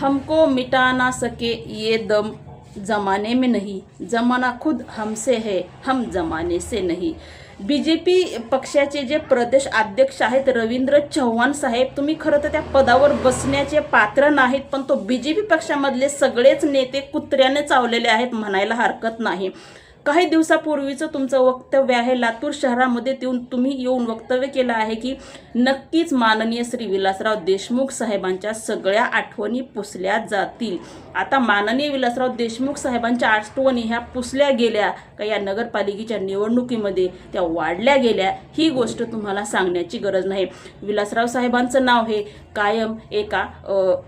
हमको मिटा ना सके ये दम जमाने में नहीं। जमाना खुद हमसे है हम जमाने से नहीं। बी जे पी पक्षाचे जे प्रदेश अध्यक्ष आहेत रवींद्र चव्हाण साहेब तुम्ही खरं तर त्या पदावर बसण्याचे पात्र नाहीत पण तो बी जे पी पक्षामधले सगळेच नेते कुत्र्याने चावलेले आहेत म्हणायला हरकत नाही. काही दिवसापूर्वीचं तुमचं वक्तव्य आहे. लातूर शहरामध्ये येऊन तुम्ही येऊन वक्तव्य केलं आहे की नक्कीच माननीय श्री विलासराव देशमुख साहेबांच्या सगळ्या आठवणी पुसल्या जातील. आता माननीय विलासराव देशमुख साहेबांच्या आठवणी ह्या पुसल्या गेल्या का या नगरपालिकेच्या निवडणुकीमध्ये त्या वाढल्या गेल्या ही गोष्ट तुम्हाला सांगण्याची गरज नाही. विलासराव साहेबांचं नाव हे कायम एका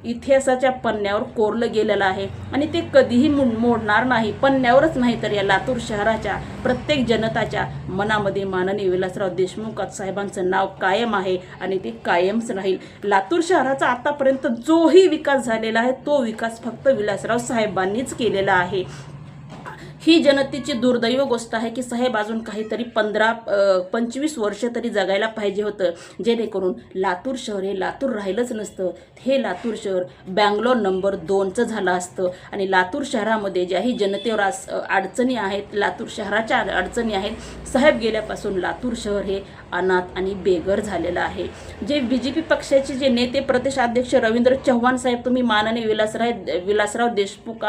इतिहासाच्या पन्न्यावर कोरलं गेलेलं आहे. आणि ते कधीही मो- मोडणार नाही. पन्न्यावरच नाही तर या लातूर शहराच्या प्रत्येक जनताच्या मनामध्ये माननीय विलासराव देशमुख साहेबांचं नाव कायम आहे आणि ते कायमच राहील. लातूर शहराचा आतापर्यंत जोही विकास झालेला आहे तो विकास फक्त विलासराव साहेबांनीच केलेला आहे. ही जनतेची दुर्दैव गोष्ट आहे की साहेब अजून काहीतरी पंधरा पंचवीस वर्ष तरी जगायला पाहिजे होतं. जेणेकरून लातूर शहर हे लातूर राहिलंच नसतं. हे लातूर शहर बँगलोर नंबर दोनचं झालं असतं. आणि लातूर शहरामध्ये ज्याही जनतेवर आज अडचणी आहेत लातूर शहराच्या अडचणी आहेत साहेब गेल्यापासून लातूर शहर हे अनाथ आणि बेघर झालेलं आहे. जे बी जे पी पक्षाचे जे नेते प्रदेशाध्यक्ष रवींद्र चव्हाण साहेब तुम्ही माननीय विलासराव विलासराव देशमुख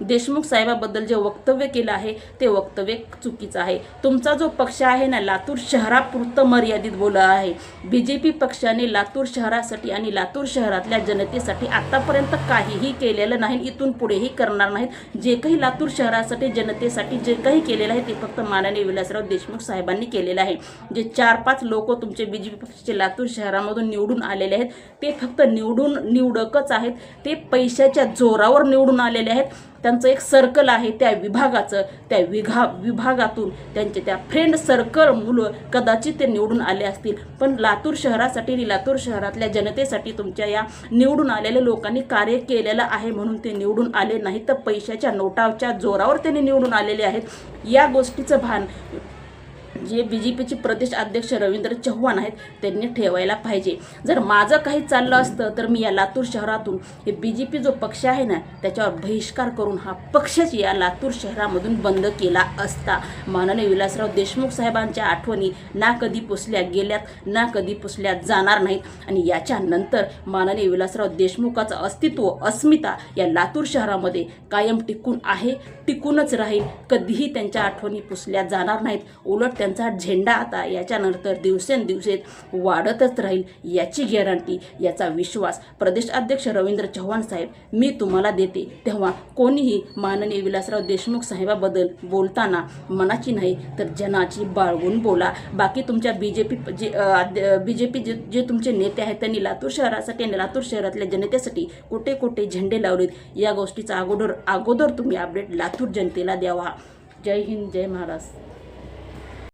देशमुख साहेबाबद्दल जे वक्तव्य केलं आहे ते वक्तव्य चुकीचं आहे. तुमचा जो पक्ष आहे ना लातूर शहरापुरतं मर्यादित बोला आहे. बी जे पी पक्षाने लातूर शहरासाठी आणि लातूर शहरातल्या जनतेसाठी आतापर्यंत काहीही केलेलं नाही इथून पुढेही करणार नाहीत. जे काही लातूर शहरासाठी जनतेसाठी जे काही केलेलं आहे ते फक्त माननीय विलासराव देशमुख साहेबांनी केलेलं आहे. जे चार पाच लोक तुमचे बी जे पी पक्षाचे लातूर शहरामधून निवडून आलेले आहेत ते फक्त निवडून निवडकच आहेत. ते पैशाच्या जोरावर निवडून आलेले आहेत. त्यांचं एक सर्कल आहे त्या विभागाचं त्या विघा विभागातून त्यांचे त्या फ्रेंड सर्कल मुलं कदाचित ते निवडून आले असतील. पण लातूर शहरासाठी आणि लातूर शहरातल्या जनतेसाठी तुमच्या या निवडून आलेल्या लोकांनी कार्य केलेलं आहे म्हणून ते निवडून आले नाही तर पैशाच्या नोटाच्या जोरावर त्यांनी निवडून आलेले आहेत. या गोष्टीचं भान जे बी जे पीचे प्रदेश अध्यक्ष रवींद्र चव्हाण आहेत त्यांनी ठेवायला पाहिजे. जर माझं काही चाललं असतं तर मी या लातूर शहरातून हे बी जे पी जो पक्ष आहे ना त्याच्यावर बहिष्कार करून हा पक्षच या लातूर शहरामधून बंद केला असता. माननीय विलासराव देशमुख साहेबांच्या आठवणी ना कधी पुसल्या गेल्यात ना कधी पुसल्या जाणार नाहीत. आणि याच्यानंतर माननीय विलासराव देशमुखाचं अस्तित्व अस्मिता या लातूर शहरामध्ये कायम टिकून आहे टिकूनच राहील. कधीही त्यांच्या आठवणी पुसल्या जाणार नाहीत. उलट त्यांचा झेंडा आता याच्यानंतर दिवसेंदिवसे वाढतच राहील याची गॅरंटी याचा विश्वास. प्रदेश अध्यक्ष रवींद्र चव्हाण साहेब मी तुम्हाला देते. तेव्हा कोणीही माननीय विलासराव देशमुख साहेबाबद्दल बोलताना मनाची नाही तर जनाची बाळगून बोला. बाकी तुमच्या बी जे पी जे बी जे पी जे जे तुमचे नेते आहेत त्यांनी लातूर शहरासाठी आणि लातूर शहरातल्या जनतेसाठी कुठे कुठे झेंडे लावलेत. या गोष्टीचा अगोदर अगोदर तुम्ही अपडेट लातूर जनतेला द्यावा. जय हिंद जय महाराष्ट्र.